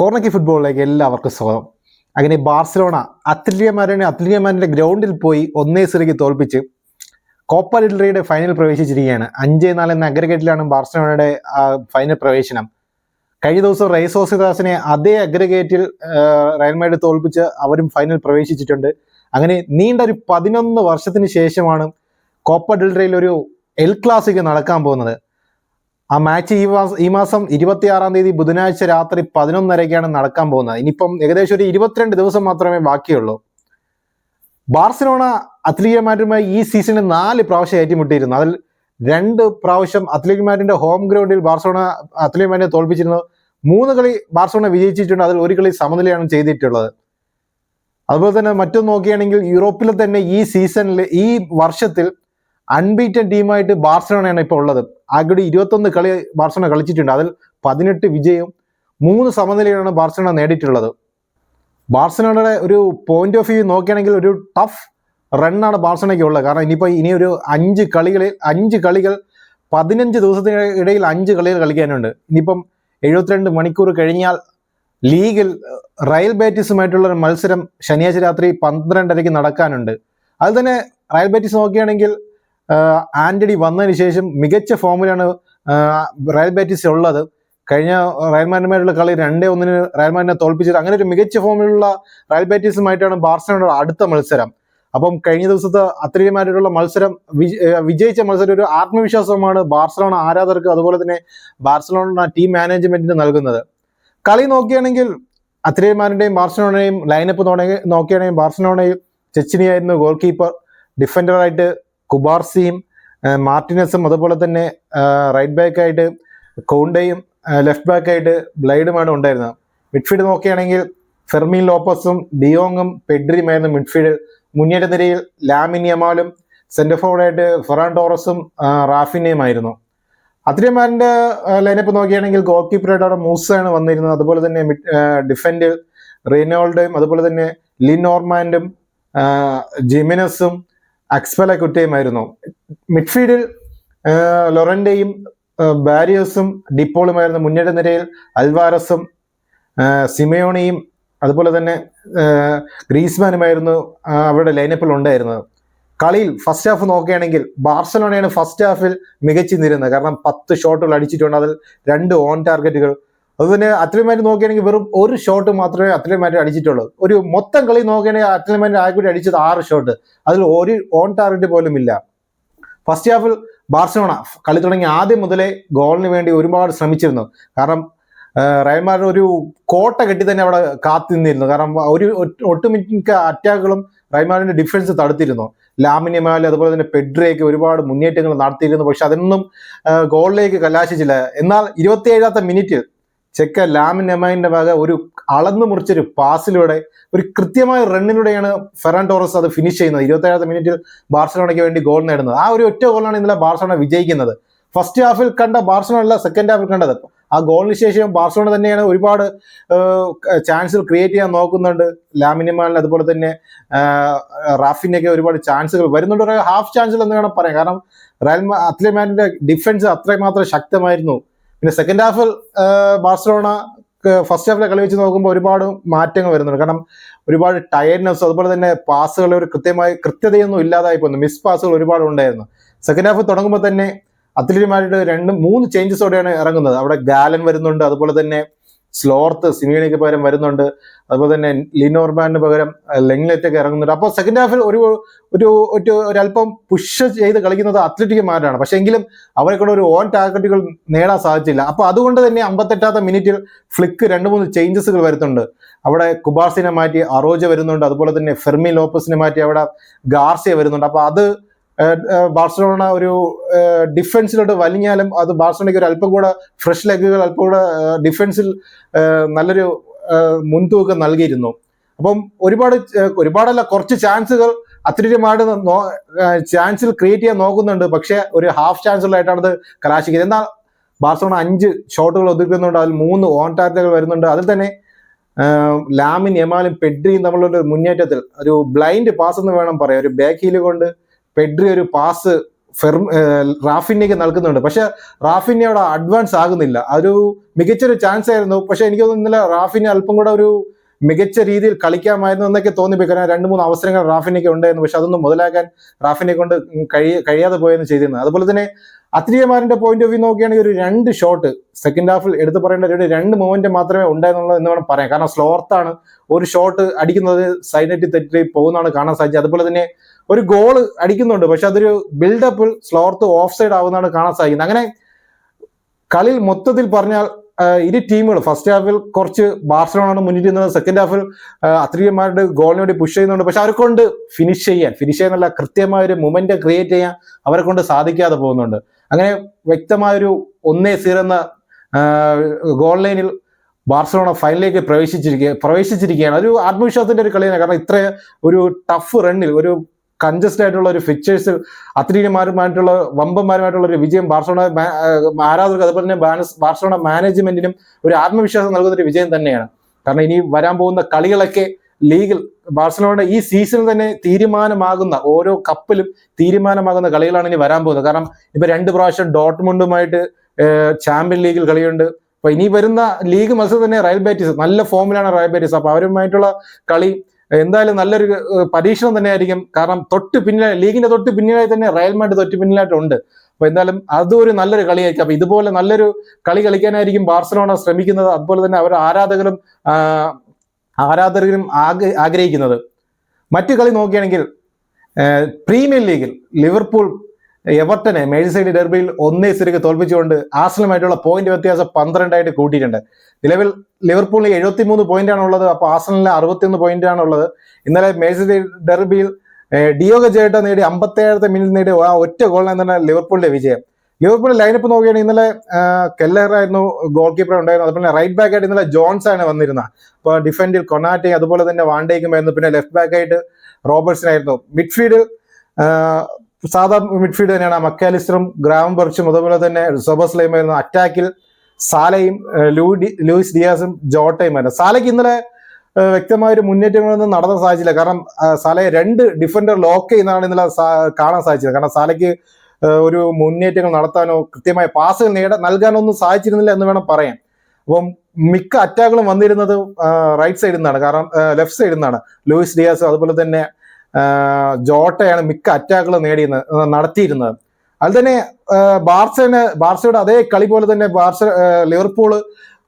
കോർണക്കി ഫുട്ബോളിലേക്ക് എല്ലാവർക്കും സ്വാഗതം. അങ്ങനെ ബാർസലോണ അത്ലിയമാരനെ അത്ലിയമാരന്റെ ഗ്രൗണ്ടിൽ പോയി ഒന്നേ സിറിക്ക് തോൽപ്പിച്ച് കോപ്പ ലിഡറിയുടെ ഫൈനൽ പ്രവേശിച്ചിരിക്കുകയാണ്. അഞ്ച് നാല് എന്ന അഗ്രഗേറ്റിലാണ് ബാർസലോണയുടെ ഫൈനൽ പ്രവേശനം. കഴിഞ്ഞ ദിവസം റൈസോസിദാസിനെ അതേ അഗ്രഗേറ്റിൽ റയൽമേഡ് തോൽപ്പിച്ച് അവരും ഫൈനൽ പ്രവേശിച്ചിട്ടുണ്ട്. അങ്ങനെ നീണ്ട ഒരു പതിനൊന്ന് വർഷത്തിന് ശേഷമാണ് കോപ്പ ഡിൽറയിൽ ഒരു എൽ ക്ലാസിക് നടക്കാൻ പോകുന്നത്. ആ മാച്ച് ഈ മാസം ഈ മാസം ഇരുപത്തിയാറാം തീയതി ബുധനാഴ്ച രാത്രി പതിനൊന്നരയ്ക്കാണ് നടക്കാൻ പോകുന്നത്. ഇനിയിപ്പം ഏകദേശം ഒരു ഇരുപത്തിരണ്ട് ദിവസം മാത്രമേ ബാക്കിയുള്ളൂ. ബാർസലോണ അത്ലറ്റിക് മാറ്റുമായി ഈ സീസണിൽ നാല് പ്രാവശ്യം ഏറ്റുമുട്ടിയിരുന്നു. അതിൽ രണ്ട് പ്രാവശ്യം അത്ലറ്റിക് മാറ്റിന്റെ ഹോം ഗ്രൗണ്ടിൽ ബാർസലോണ അത്ലറ്റിക് മാറ്റിനെ തോൽപ്പിച്ചിരുന്നു. മൂന്ന് കളി ബാർസലോണ വിജയിച്ചിട്ടുണ്ട്. അതിൽ ഒരു കളി സമനിലയാണ് ചെയ്തിട്ടുള്ളത്. അതുപോലെ തന്നെ മറ്റൊന്ന് നോക്കുകയാണെങ്കിൽ യൂറോപ്പിലെ തന്നെ ഈ സീസണിൽ ഈ വർഷത്തിൽ അൺബീറ്റൻ ടീമായിട്ട് ബാർസലോണയാണ് ഇപ്പോൾ ഉള്ളത്. ആകെ ഇരുപത്തൊന്ന് കളി ബാർസലോണ കളിച്ചിട്ടുണ്ട്. അതിൽ പതിനെട്ട് വിജയവും മൂന്ന് സമനിലയാണ് ബാർസലോണ നേടിയിട്ടുള്ളത്. ബാർസലോണയുടെ ഒരു പോയിന്റ് ഓഫ് വ്യൂ നോക്കുകയാണെങ്കിൽ ഒരു ടഫ് റണ്ണാണ് ബാർസലോണയ്ക്ക് ഉള്ളത്. കാരണം ഇനിയിപ്പോൾ ഇനി ഒരു അഞ്ച് കളികളിൽ അഞ്ച് കളികൾ പതിനഞ്ച് ദിവസത്തിന് ഇടയിൽ അഞ്ച് കളികൾ കളിക്കാനുണ്ട്. ഇനിയിപ്പം എഴുപത്തിരണ്ട് മണിക്കൂർ കഴിഞ്ഞാൽ ലീഗിൽ റയൽ ബേറ്റിസുമായിട്ടുള്ള ഒരു മത്സരം ശനിയാഴ്ച രാത്രി പന്ത്രണ്ടരയ്ക്ക് നടക്കാനുണ്ട്. അത് തന്നെ റയൽ ബേറ്റിസ് നോക്കുകയാണെങ്കിൽ ആന്റണി വന്നതിന് ശേഷം മികച്ച ഫോമിലാണ് റയൽ ബാറ്റിസ് ഉള്ളത്. കഴിഞ്ഞ റയൽ മാഡ്രിഡുമായിട്ടുള്ള കളി രണ്ടേ ഒന്നിന് റയൽ മാഡ്രിഡിനെ തോൽപ്പിച്ചത് അങ്ങനെ ഒരു മികച്ച ഫോമിലുള്ള റയൽ ബാറ്റിസുമായിട്ടാണ് ബാർസലോണയുടെ അടുത്ത മത്സരം. അപ്പം കഴിഞ്ഞ ദിവസത്തെ അത്രയുമായിട്ടുള്ള മത്സരം വിജയിച്ച മത്സരം ഒരു ആത്മവിശ്വാസമാണ് ബാർസലോണ ആരാധകർക്ക് അതുപോലെ തന്നെ ബാർസലോണ ടീം മാനേജ്മെന്റിന് നൽകുന്നത്. കളി നോക്കുകയാണെങ്കിൽ അത്രയുമാരുടെയും ബാർസലോണയും ലൈനപ്പ് നോക്കിയാണെങ്കിൽ ബാർസലോണയും ചെച്ചിനിയായിരുന്നു ഗോൾ കീപ്പർ ഡിഫൻഡറായിട്ട് കുബാർസിയും മാർട്ടിനസും അതുപോലെ തന്നെ റൈറ്റ് ബാക്കായിട്ട് കോണ്ടയും ലെഫ്റ്റ് ബാക്കായിട്ട് ബ്ലൈഡുമാണ് ഉണ്ടായിരുന്നത്. മിഡ്ഫീൽഡ് നോക്കുകയാണെങ്കിൽ ഫെർമീൻ ലോപ്പസും ഡിയോങ്ങും പെഡ്രിയുമായിരുന്നു മിഡ്ഫീൽഡ് മുന്നേറ്റ നിരയിൽ ലാമിൻ യമാലും സെന്റർ ഫോർവേഡായിട്ട് ഫെറാൻ ടോറസും റാഫിനെയും റാഫിനെയുമായിരുന്നു. അത്രയുമാരിന്റെ ലൈനപ്പ് നോക്കുകയാണെങ്കിൽ ഗോൾ കീപ്പറായിട്ട് അവിടെ മൂസയാണ് വന്നിരുന്നത്. അതുപോലെ തന്നെ ഡിഫൻഡ് റെയ്നോൾഡും അതുപോലെ തന്നെ ലിൻ ഓർമാൻഡും ജിമിനസും അക്സ്പെല കുറ്റയുമായിരുന്നു. മിഡ്ഫീൽഡിൽ ലൊറൻഡയും ബാരിയസും ഡിപ്പോളുമായിരുന്നു മുന്നേറ്റ നിരയിൽ അൽവാരസും സിമയോണിയും അതുപോലെ തന്നെ ഗ്രീസ്മാനുമായിരുന്നു അവരുടെ ലൈനപ്പിൽ ഉണ്ടായിരുന്നത്. കളിയിൽ ഫസ്റ്റ് ഹാഫ് നോക്കുകയാണെങ്കിൽ ബാർസലോണയാണ് ഫസ്റ്റ് ഹാഫിൽ മികച്ചു നിരുന്നത് കാരണം പത്ത് ഷോട്ടുകൾ അടിച്ചിട്ടുണ്ട്. അതിൽ രണ്ട് ഓൺ ടാർഗറ്റുകൾ അതുതന്നെ അത്ലമാരി നോക്കുകയാണെങ്കിൽ വെറും ഒരു ഷോട്ട് മാത്രമേ അത്ലമാരി അടിച്ചിട്ടുള്ളൂ. ഒരു മൊത്തം കളി നോക്കുകയാണെങ്കിൽ അത്ലമാരി ആകെ അടിച്ചത് ആറ് ഷോട്ട് അതിൽ ഒരു ഓൺ ടാർഗറ്റ് പോലും ഇല്ല. ഫസ്റ്റ് ഹാഫിൽ ബാർസലോണ കളി തുടങ്ങി ആദ്യം മുതലേ ഗോളിന് വേണ്ടി ഒരുപാട് ശ്രമിച്ചിരുന്നു. കാരണം റയൽ ഒരു കോട്ട കെട്ടി തന്നെ അവിടെ കാത്തു നിന്നിരുന്നു. കാരണം ഒരു ഒട്ട് ഒട്ടുമിക്ക അറ്റാക്കുകളും റയൽ മാഡ്രിഡിന്റെ ഡിഫൻസ് തടുത്തിരുന്നു ലാമിനിമാൽ അതുപോലെ തന്നെ പെഡ്രയൊക്കെ ഒരുപാട് മുന്നേറ്റങ്ങൾ നടത്തിയിരുന്നു. പക്ഷെ അതൊന്നും ഗോളിലേക്ക് കലാശിച്ചില്ല. എന്നാൽ ഇരുപത്തിയേഴാമത്തെ മിനിറ്റിൽ ചെക്ക ലാമിൻ എമൈന്റെ വക ഒരു അളന്നു മുറിച്ചൊരു പാസിലൂടെ ഒരു കൃത്യമായ റണ്ണിലൂടെയാണ് ഫെറാൻ ടോറസ് അത് ഫിനിഷ് ചെയ്യുന്നത്. ഇരുപത്തേഴാമത്തെ മിനിറ്റിൽ ബാർസലോണയ്ക്ക് വേണ്ടി ഗോൾ നേടുന്നത്. ആ ഒരു ഒറ്റ ഗോളാണ് ഇന്നലെ ബാർസലോണ വിജയിക്കുന്നത്. ഫസ്റ്റ് ഹാഫിൽ കണ്ട ബാർസലോണ അല്ല സെക്കൻഡ് ഹാഫിൽ കണ്ടത്. ആ ഗോളിന് ശേഷം ബാർസലോണ തന്നെയാണ് ഒരുപാട് ചാൻസുകൾ ക്രിയേറ്റ് ചെയ്യാൻ നോക്കുന്നുണ്ട്. ലാമിനിമാലിന് അതുപോലെ തന്നെ റാഫിനൊക്കെ ഒരുപാട് ചാൻസുകൾ വരുന്നുണ്ട്. ഒരു ഹാഫ് ചാൻസുകൾ എന്ന് വേണം പറയാം കാരണം റയൽ അത്ലമാനിന്റെ ഡിഫൻസ് അത്രമാത്രം ശക്തമായിരുന്നു. പിന്നെ സെക്കൻഡ് ഹാഫിൽ ബാർസലോണ ഫസ്റ്റ് ഹാഫിലെ കളി വെച്ച് നോക്കുമ്പോൾ ഒരുപാട് മാറ്റങ്ങൾ വരുന്നുണ്ട്. കാരണം ഒരുപാട് ടയർനെസ് അതുപോലെ തന്നെ പാസുകൾ ഒരു കൃത്യമായി കൃത്യതയൊന്നും ഇല്ലാതായി പോകുന്നു മിസ് പാസുകൾ ഒരുപാട് ഉണ്ടായിരുന്നു. സെക്കൻഡ് ഹാഫ് തുടങ്ങുമ്പോൾ തന്നെ അത്ലറ്റിമാരുടെ രണ്ട് മൂന്ന് ചേഞ്ചസോടെയാണ് ഇറങ്ങുന്നത്. അവിടെ ഗാലൻ വരുന്നുണ്ട് അതുപോലെ തന്നെ സ്ലോർത്ത് സിമിയോണിക്ക് പകരം വരുന്നുണ്ട്. അതുപോലെ തന്നെ ലിനോർമാനിന് പകരം ലെങ്ലേറ്റ് ഒക്കെ ഇറങ്ങുന്നുണ്ട്. അപ്പോൾ സെക്കൻഡ് ഹാഫിൽ ഒരു ഒരു ഒരു ഒരല്പം പുഷ് ചെയ്ത് കളിക്കുന്നത് അത്ലറ്റിക്കുമാരാണ് പക്ഷേ എങ്കിലും അവരെ കൊണ്ട് ഒരു ഓൺ ടാർഗറ്റുകൾ നേടാൻ സാധിച്ചില്ല. അപ്പോൾ അതുകൊണ്ട് തന്നെ അമ്പത്തെട്ടാമത്തെ മിനിറ്റിൽ ഫ്ലിക്ക് രണ്ട് മൂന്ന് ചേഞ്ചസുകൾ വരുന്നുണ്ട് അവിടെ കുബാർസിനെ മാറ്റി അറോജ വരുന്നുണ്ട്. അതുപോലെ തന്നെ ഫെർമി ലോപ്പസിനെ മാറ്റി അവിടെ ഗാർസിയ വരുന്നുണ്ട്. അപ്പോൾ അത് ബാർസലോണ ഒരു ഡിഫൻസിലോട്ട് വലിഞ്ഞാലും അത് ബാർസലോണയ്ക്ക് ഒരു അല്പം കൂടെ ഫ്രഷ് ലെഗുകൾ അല്പം കൂടെ ഡിഫൻസിൽ നല്ലൊരു മുൻതൂക്കം നൽകിയിരുന്നു. അപ്പം ഒരുപാട് ഒരുപാടല്ല കുറച്ച് ചാൻസുകൾ അത്ലറ്റിമാട് ചാൻസിൽ ക്രിയേറ്റ് ചെയ്യാൻ നോക്കുന്നുണ്ട്. പക്ഷേ ഒരു ഹാഫ് ചാൻസുകളായിട്ടാണ് അത് കലാശിക്കുന്നത്. എന്നാൽ ബാർസലോണ അഞ്ച് ഷോട്ടുകൾ ഒതുക്കുന്നുണ്ട്. അതിൽ മൂന്ന് ഓൺ ടാർഗറ്റുകൾ വരുന്നുണ്ട്. അതിൽ തന്നെ ലാമിൻ യമാലും പെഡ്രിയും തമ്മിലുള്ള മുന്നേറ്റത്തിൽ ഒരു ബ്ലൈൻഡ് പാസ് എന്ന് വേണം പറയാം. ഒരു ബാക്ക് ഹീൽ കൊണ്ട് പെഡ്രി ഒരു പാസ് ഫെർമ റാഫിന്യക്ക് നൽകുന്നുണ്ട്. പക്ഷെ റാഫിനെ അവിടെ അഡ്വാൻസ് ആകുന്നില്ല. അതൊരു മികച്ചൊരു ചാൻസ് ആയിരുന്നു. പക്ഷെ എനിക്ക് തോന്നുന്നു ഇന്നലെ റാഫിനെ അല്പം കൂടെ ഒരു മികച്ച രീതിയിൽ കളിക്കാമായിരുന്നു എന്നൊക്കെ തോന്നിപ്പോയി കാരണം രണ്ട് മൂന്ന് അവസരങ്ങൾ റാഫിനൊക്കെ ഉണ്ടായിരുന്നു പക്ഷെ അതൊന്നും മുതലാക്കാൻ റാഫിനെ കൊണ്ട് കഴിയ കഴിയാതെ പോയെന്ന് ചെയ്തിരുന്നത്. അതുപോലെ തന്നെ അത്രിയമാരിന്റെ പോയിന്റ് ഓഫ് വ്യൂ നോക്കുകയാണെങ്കിൽ ഒരു രണ്ട് ഷോട്ട് സെക്കൻഡ് ഹാഫിൽ എടുത്തു പറയേണ്ട ഒരു രണ്ട് മൂവ്മെന്റ് മാത്രമേ ഉണ്ടായിരുന്നുള്ളൂ എന്ന് വേണം പറയാം കാരണം സ്ലോർത്താണ് ഒരു ഷോട്ട് അടിക്കുന്നത് സൈനറ്റി നെറ്റ് തെറ്റി പോകുന്നതാണ് കാണാൻ സാധിച്ചത്. അതുപോലെ തന്നെ ഒരു ഗോൾ അടിക്കുന്നുണ്ട്. പക്ഷെ അതൊരു ബിൽഡപ്പിൽ സ്ലോർത്ത് ഓഫ് സൈഡ് ആവുന്നതാണ് കാണാൻ സാധിക്കുന്നത്. അങ്ങനെ കളിയിൽ മൊത്തത്തിൽ പറഞ്ഞാൽ ഇരു ടീമുകൾ ഫസ്റ്റ് ഹാഫിൽ കുറച്ച് ബാർസലോണാണ് മുന്നിൽ സെക്കൻഡ് ഹാഫിൽ അത്രിയന്മാരുടെ ഗോളിന് വേണ്ടി പുഷ് ചെയ്യുന്നുണ്ട്. പക്ഷെ അവരെ കൊണ്ട് ഫിനിഷ് ചെയ്യാൻ ഫിനിഷ് ചെയ്യാനല്ല കൃത്യമായ ഒരു മൊമെന്റ് ക്രിയേറ്റ് ചെയ്യാൻ അവരെ കൊണ്ട് സാധിക്കാതെ പോകുന്നുണ്ട്. അങ്ങനെ വ്യക്തമായൊരു ഒന്നേ സീറോ എന്ന ഗോൾ ലൈനിൽ ബാർസലോണ ഫൈനലിലേക്ക് പ്രവേശിച്ചിരിക്കുക പ്രവേശിച്ചിരിക്കുകയാണ്. ഒരു ആത്മവിശ്വാസത്തിന്റെ ഒരു കളിയാണ്. കാരണം ഇത്ര ഒരു ടഫ് റണ്ണിൽ ഒരു കൺജസ്റ്റഡ് ആയിട്ടുള്ള ഒരു ഫിക്ചേഴ്സിൽ അത്ലീറ്റുമാരുമായിട്ടുള്ള വമ്പന്മാരുമായിട്ടുള്ള ഒരു വിജയം ബാർസലോണ ആരാധകർക്ക് അതുപോലെ തന്നെ ബാർസലോണ മാനേജ്മെന്റിനും ഒരു ആത്മവിശ്വാസം നൽകുന്ന ഒരു വിജയം തന്നെയാണ്. കാരണം ഇനി വരാൻ പോകുന്ന കളികളൊക്കെ ലീഗിൽ ബാഴ്സലോണ ഈ സീസണിൽ തന്നെ തീരുമാനമാകുന്ന ഓരോ കപ്പിലും തീരുമാനമാകുന്ന കളികളാണ് ഇനി വരാൻ പോകുന്നത്. കാരണം ഇപ്പൊ രണ്ട് പ്രാവശ്യം ഡോട്ട്മുണ്ടുമായിട്ട് ചാമ്പ്യൻ ലീഗിൽ കളിയുണ്ട്. അപ്പൊ ഇനി വരുന്ന ലീഗ് മത്സരം തന്നെ റയൽ ബാറ്റീസ്. നല്ല ഫോമിലാണ് റയൽ ബാറ്റീസ്. അപ്പൊ അവരുമായിട്ടുള്ള കളി എന്തായാലും നല്ലൊരു പരീക്ഷണം തന്നെയായിരിക്കും. കാരണം തൊട്ട് പിന്നിലായി ലീഗിന്റെ തൊട്ട് പിന്നിലായി തന്നെ റയൽ മാഡ് തൊട്ട് പിന്നിലായിട്ടുണ്ട്. അപ്പൊ എന്തായാലും അതും ഒരു നല്ലൊരു കളിയായിരിക്കും. അപ്പൊ ഇതുപോലെ നല്ലൊരു കളി കളിക്കാനായിരിക്കും ബാർസലോണ ശ്രമിക്കുന്നത്. അതുപോലെ തന്നെ അവരുടെ ആരാധകരും ആരാധകരും ആഗ്ര- ആഗ്രഹിക്കുന്നത്. മറ്റു കളി നോക്കുകയാണെങ്കിൽ പ്രീമിയർ ലീഗിൽ ലിവർപൂൾ എവർട്ടനെ മേഴ്സൈഡ് ഡെർബിയിൽ ഒന്നേ സ്ഥിരക്ക് തോൽപ്പിച്ചുകൊണ്ട് ആസനുമായിട്ടുള്ള പോയിന്റ് വ്യത്യാസം പന്ത്രണ്ടായിട്ട് കൂട്ടിയിട്ടുണ്ട്. നിലവിൽ ലിവർപൂളിന് എഴുപത്തിമൂന്ന് പോയിന്റ് ആണ് ഉള്ളത് അപ്പോൾ ആസ്ലനിലെ അറുപത്തിയൊന്ന് പോയിന്റ് ആണ് ഉള്ളത് ഇന്നലെ മേഴ്സൈഡ് ഡെർബിയിൽ ഡിയോഗ ജേട്ട നേടി അമ്പത്തേഴത്തെ മിനിറ്റ് നേടിയ ആ ഒറ്റ ഗോളിനെ തന്നെ ലിവർപൂളിന്റെ വിജയം. ലിവർപൂൾ ലൈനപ്പ് നോക്കുകയാണെങ്കിൽ ഇന്നലെ കെല്ലറായിരുന്നു ഗോൾ കീപ്പർ ഉണ്ടായിരുന്നത്. അതുപോലെ റൈറ്റ് ബാക്ക് ആയിട്ട് ഇന്നലെ ജോൺസ് ആണ് വന്നിരുന്നത്. അപ്പോൾ ഡിഫൻഡിൽ കൊണാറ്റി അതുപോലെ തന്നെ വാണ്ടേക്കും ആയിരുന്നു. പിന്നെ ലെഫ്റ്റ് ബാക്ക് ആയിട്ട് റോബർട്ട്സൺ ആയിരുന്നു. മിഡ്ഫീൽഡിൽ സാധാ മിഡ്ഫീൽഡ് തന്നെയാണ്. മക്കാലിസ്റ്ററും ഗ്രാം ബർച്ചും അതുപോലെ തന്നെ സൊബസ്ലയും ആയിരുന്നു. അറ്റാക്കിൽ സാലയും ലൂയിസ് ഡിയാസും ജോട്ടയും ആയിരുന്നു. സാലയ്ക്ക് ഇന്നലെ വ്യക്തമായ ഒരു മുന്നേറ്റങ്ങളൊന്നും നടത്താൻ സാധിച്ചില്ല കാരണം സാലയെ രണ്ട് ഡിഫൻഡർ ലോക്ക് ചെയ്യുന്നതാണ് ഇന്നലെ കാണാൻ സാധിച്ചത്. കാരണം സാലയ്ക്ക് ഒരു മുന്നേറ്റങ്ങൾ നടത്താനോ കൃത്യമായ പാസുകൾ നേടാൻ നൽകാനോ ഒന്നും സാധിച്ചിരുന്നില്ല എന്ന് വേണം പറയാൻ. അപ്പം മിക്ക അറ്റാക്കുകളും വന്നിരുന്നത് റൈറ്റ് സൈഡിൽ നിന്നാണ്. കാരണം ലെഫ്റ്റ് സൈഡിൽ നിന്നാണ്. ലൂയിസ് ഡിയാസ് അതുപോലെ തന്നെ ജോട്ടയാണ് മിക്ക അറ്റാക്കുകൾ നേടിയിരുന്നത് നടത്തിയിരുന്നത്. അത് തന്നെ ബാർസന് ബാർസയുടെ അതേ കളി പോലെ തന്നെ ബാർസ ലിവർപൂൾ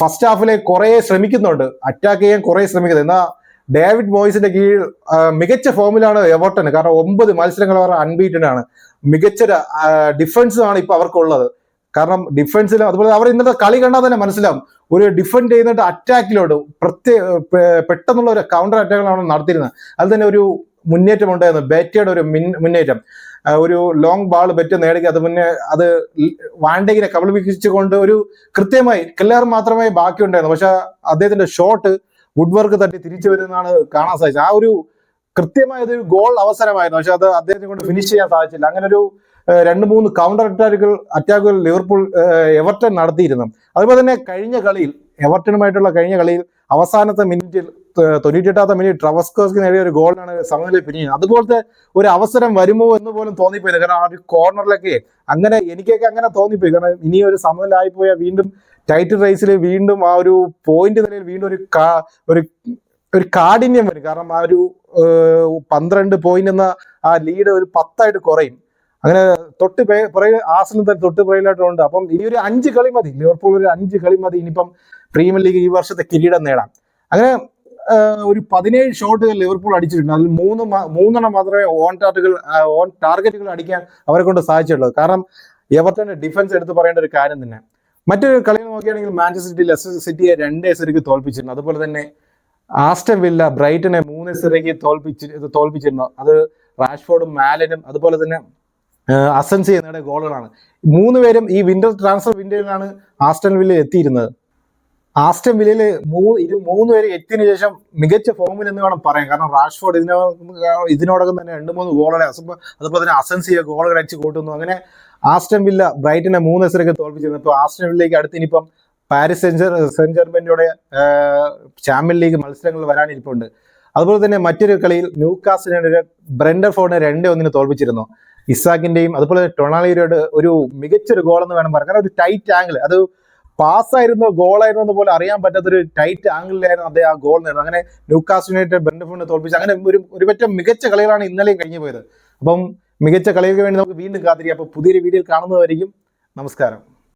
ഫസ്റ്റ് ഹാഫിലെ കുറെ ശ്രമിക്കുന്നുണ്ട്. അറ്റാക്ക് ചെയ്യാൻ കുറെ ശ്രമിക്കുന്നത് എന്നാൽ ഡേവിഡ് ബോയ്സിന്റെ കീഴിൽ മികച്ച ഫോമിലാണ് എവർട്ടൺ കാരണം ഒമ്പത് മത്സരങ്ങൾ അവർ അൺബീറ്റഡ് ആണ്. മികച്ച ഡിഫൻസ് ആണ് ഇപ്പൊ അവർക്കുള്ളത്. കാരണം ഡിഫൻസിൽ അതുപോലെ അവർ ഇന്നത്തെ കളി കണ്ടാൽ തന്നെ മനസ്സിലാവും. ഒരു ഡിഫൻഡ് ചെയ്യുന്നിട്ട് അറ്റാക്കിലോട്ട് പ്രത്യേക പെട്ടെന്നുള്ള ഒരു കൗണ്ടർ അറ്റാക്കുകളാണ് നടത്തിയിരുന്നത്. അത് തന്നെ ഒരു മുന്നേറ്റം ഉണ്ടായിരുന്നു ബാറ്റിയുടെ ഒരു മുന്നേറ്റം. ഒരു ലോങ് ബാൾ ബെറ്റ് നേടുക അത് മുന്നേ അത് വാണ്ടേക്കിനെ കബളിപ്പിച്ചുകൊണ്ട് ഒരു കൃത്യമായി കെല്ലാർ മാത്രമേ ബാക്കി ഉണ്ടായിരുന്നു പക്ഷെ അദ്ദേഹത്തിന്റെ ഷോട്ട് വുഡ് വർക്ക് തട്ടി തിരിച്ചു വരുന്നതാണ് കാണാൻ സാധിച്ചത്. ആ ഒരു കൃത്യമായ ഒരു ഗോൾ അവസരമായിരുന്നു. പക്ഷെ അത് അദ്ദേഹത്തെ കൊണ്ട് ഫിനിഷ് ചെയ്യാൻ സാധിച്ചില്ല. അങ്ങനെ ഒരു രണ്ട് മൂന്ന് കൗണ്ടർ അറ്റാക്കുകൾ അറ്റാക്കുകൾ ലിവർപൂൾ എവർട്ടൺ നടത്തിയിരുന്നു. അതുപോലെ തന്നെ കഴിഞ്ഞ കളിയിൽ എവർട്ടണുമായിട്ടുള്ള കഴിഞ്ഞ കളിയിൽ അവസാനത്തെ മിനിറ്റിൽ തൊണ്ണൂറ്റെട്ടാമത്തെ മിനിറ്റ് ട്രവസ്കോസ്ക്ക് നേടിയ ഒരു ഗോളിനാണ് സമനില പിരിഞ്ഞത്. അതുപോലത്തെ ഒരു അവസരം വരുമോ എന്ന് പോലും തോന്നിപ്പോയത് കാരണം ആ ഒരു കോർണറിലൊക്കെ അങ്ങനെ എനിക്കൊക്കെ അങ്ങനെ തോന്നിപ്പോയി. കാരണം ഇനി ഒരു സമനിലായിപ്പോയാൽ വീണ്ടും ടൈറ്റിൽ റേസിൽ വീണ്ടും ആ ഒരു പോയിന്റ് നിലയിൽ വീണ്ടും ഒരു ഒരു ഒരു കാഠിന്യം വരും. കാരണം ആ ഒരു പന്ത്രണ്ട് പോയിന്റ് എന്ന ആ ലീഡ് ഒരു പത്തായിട്ട് കുറയും. അങ്ങനെ തൊട്ട് പുറകിൽ ആസനം തന്നെ തൊട്ട് പുറകിലായിട്ടുണ്ട് അപ്പം ഇനി ഒരു അഞ്ച് കളി മതി. ലിവർപൂൾ ഒരു അഞ്ച് കളി മതി. ഇനിയിപ്പം പ്രീമിയർ ലീഗ് ഈ വർഷത്തെ കിരീടം നേടാം അങ്ങനെ ഒരു പതിനേഴ് ഷോട്ടുകൾ ലിവർപൂൾ അടിച്ചിട്ടുണ്ട്. അതിൽ മൂന്ന് മൂന്നെണ്ണം മാത്രമേ ഓൺ ടാർഗറ്റുകൾ ഓൺ ടാർഗറ്റുകൾ അടിക്കാൻ അവരെ കൊണ്ട് സാധിച്ചുള്ളൂ. കാരണം എവർട്ടന്റെ ഡിഫൻസ് എടുത്ത് പറയേണ്ട ഒരു കാര്യം തന്നെ. മറ്റൊരു കളി നോക്കുകയാണെങ്കിൽ മാഞ്ചസ്റ്റർ സിറ്റി ലെസ്റ്റർ സിറ്റിയെ രണ്ടേ എസരിക്ക് തോൽപ്പിച്ചിരുന്നു അതുപോലെ തന്നെ ആസ്റ്റൻ വില്ല ബ്രൈറ്റനെ മൂന്ന് സിറയ്ക്ക് തോൽപ്പിച്ച് തോൽപ്പിച്ചിരുന്നു. അത് റാഷ്ഫോർഡും മാലനും അതുപോലെ തന്നെ അസൻസി എന്നിവയുടെ ഗോളുകളാണ്. മൂന്ന് പേരും ഈ വിന്റർ ട്രാൻസ്ഫർ വിൻഡോയിലാണ് ആസ്റ്റൺ വില്ലയിൽ എത്തിയിരുന്നത്. ആസ്റ്റൺ വില്ലയിൽ മൂന്ന് ഇരു മൂന്ന് പേര് എത്തിയതിനു ശേഷം മികച്ച ഫോമിൽ എന്ന് വേണം പറയാം കാരണം റാഷ്ഫോർഡ് ഇതിനോ ഇതിനോടകം തന്നെ രണ്ട് മൂന്ന് ഗോളുകളെ അതുപോലെ തന്നെ അസൻസിയെ ഗോളുകൾ അടിച്ച് കൂട്ടുന്നു. അങ്ങനെ ആസ്റ്റൺ വില്ല ബ്രൈറ്റനെ മൂന്ന് എസറൊക്കെ തോൽപ്പിച്ചിരുന്നു. ഇപ്പൊ ആസ്റ്റൺ വില്ലയ്ക്ക് അടുത്ത് ഇനിയിപ്പം പാരീസ് സെഞ്ചർ സെന്റ് ജർമ്മനിയുടെ ചാമ്പ്യൻ ലീഗ് മത്സരങ്ങൾ വരാനിരിപ്പുണ്ട്. അതുപോലെ തന്നെ മറ്റൊരു കളിയിൽ ന്യൂ കാസ്റ്റിനെതിരെ ബ്രെൻഡർ ഫോണിനെ രണ്ട് ഒന്നിന് തോൽപ്പിച്ചിരുന്നു. ഇസാക്കിന്റെയും അതുപോലെ ടൊണാളിയുടെ ഒരു മികച്ചൊരു ഗോൾ എന്ന് വേണം പറയാം ഒരു ടൈറ്റ് ആംഗിൾ അത് പാസ്സായിരുന്നോ ഗോളായിരുന്നോ എന്ന് പോലെ അറിയാൻ പറ്റാത്തൊരു ടൈറ്റ് ആംഗിളിലായിരുന്നു അദ്ദേഹം ആ ഗോൾ നേടുന്നത്. അങ്ങനെ ന്യൂക്കാസ് യുണൈറ്റഡ് ഫോണിനെ തോൽപ്പിച്ചു അങ്ങനെ ഒരു ഒരു പറ്റം മികച്ച കളികളാണ് ഇന്നലെയും കഴിഞ്ഞു പോയത് അപ്പം മികച്ച കളികൾക്ക് വേണ്ടി നമുക്ക് വീണ്ടും കാത്തിരിക്കാം. അപ്പോൾ പുതിയൊരു വീഡിയോയിൽ കാണുന്നതായിരിക്കും നമസ്കാരം.